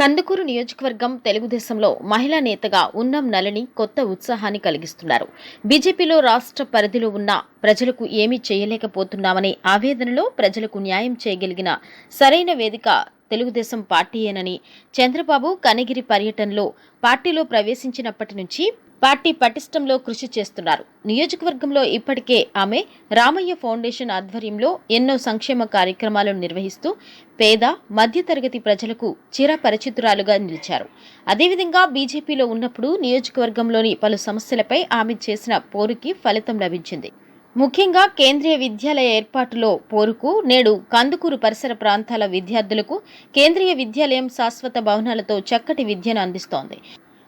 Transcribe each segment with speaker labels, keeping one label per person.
Speaker 1: కందుకూరు నియోజకవర్గం తెలుగుదేశంలో మహిళా నేతగా ఉన్నం నలని కొత్త ఉత్సాహాన్ని కలిగిస్తున్నారు. బీజేపీలో రాష్ట్ర పరిధిలో ఉన్న ప్రజలకు ఏమీ చేయలేకపోతున్నామనే ఆవేదనలో ప్రజలకు న్యాయం చేయగలిగిన సరైన వేదిక తెలుగుదేశం పార్టీయేనని చంద్రబాబు కనగిరి పర్యటనలో పార్టీలో ప్రవేశించినప్పటి నుంచి పార్టీ పటిష్టంలో కృషి చేస్తున్నారు. నియోజకవర్గంలో ఇప్పటికే ఆమె రామయ్య ఫౌండేషన్ ఆధ్వర్యంలో ఎన్నో సంక్షేమ కార్యక్రమాలను నిర్వహిస్తూ పేద మధ్యతరగతి ప్రజలకు చిరపరిచితురాలుగా నిలిచారు. అదేవిధంగా బీజేపీలో ఉన్నప్పుడు నియోజకవర్గంలోని పలు సమస్యలపై ఆమె చేసిన పోరుకి ఫలితం లభించింది. ముఖ్యంగా కేంద్రీయ విద్యాలయ ఏర్పాటులో పోరుకు నేడు కందుకూరు పరిసర ప్రాంతాల విద్యార్థులకు కేంద్రీయ విద్యాలయం శాశ్వత భవనాలతో చక్కటి విద్యను అందిస్తోంది.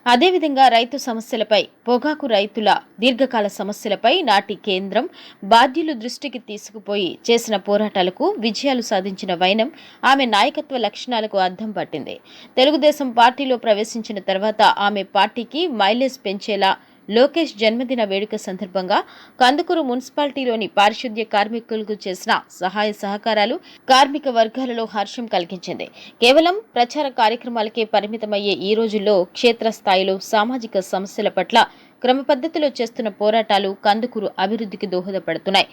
Speaker 1: అదేవిధంగా రైతు సమస్యలపై పొగాకు రైతుల దీర్ఘకాల సమస్యలపై నాటి కేంద్రం బాధ్యులు దృష్టికి తీసుకుపోయి చేసిన పోరాటాలకు విజయాలు సాధించిన వైనం ఆమె నాయకత్వ లక్షణాలకు అద్దం పట్టింది. తెలుగుదేశం పార్టీలో ప్రవేశించిన తర్వాత ఆమె పార్టీకి మైలేజ్ పెంచేలా లోకేష్ జన్మదిన వేడుక సందర్భంగా కందుకూరు మున్సిపాలిటీలోని పారిశుద్ధ్య కార్మికులకు చేసిన సహాయ సహకారాలు కార్మిక వర్గాలలో హర్షం కలిగించింది. కేవలం ప్రచార కార్యక్రమాలకే పరిమితమయ్యే ఈ రోజుల్లో క్షేత్రస్థాయిలో సామాజిక సమస్యల పట్ల క్రమపద్ధతిలో చేస్తున్న పోరాటాలు కందుకూరు అభివృద్ధికి దోహదపడుతున్నాయి.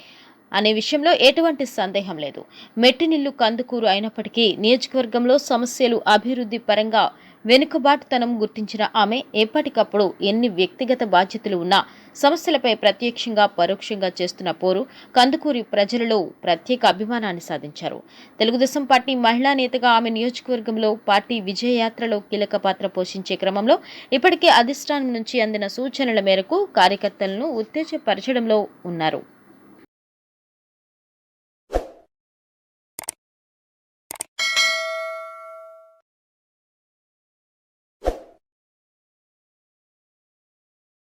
Speaker 1: అనే విషయంలో ఎటువంటి సందేహం లేదు. మెట్టినిల్లు కందుకూరు అయినప్పటికీ నియోజకవర్గంలో సమస్యలు అభివృద్ధి పరంగా వెనుకబాటుతనం గుర్తించిన ఆమె ఎప్పటికప్పుడు ఎన్ని వ్యక్తిగత బాధ్యతలు ఉన్నా సమస్యలపై ప్రత్యక్షంగా పరోక్షంగా చేస్తున్న పోరు కందుకూరి ప్రజలలో ప్రత్యేక అభిమానాన్ని సాధించారు. తెలుగుదేశం పార్టీ మహిళా నేతగా ఆమె నియోజకవర్గంలో పార్టీ విజయయాత్రలో కీలక పాత్ర పోషించే క్రమంలో ఇప్పటికే అధిష్టానం నుంచి అందిన సూచనల మేరకు కార్యకర్తలను ఉత్తేజపరచడంలో ఉన్నారు.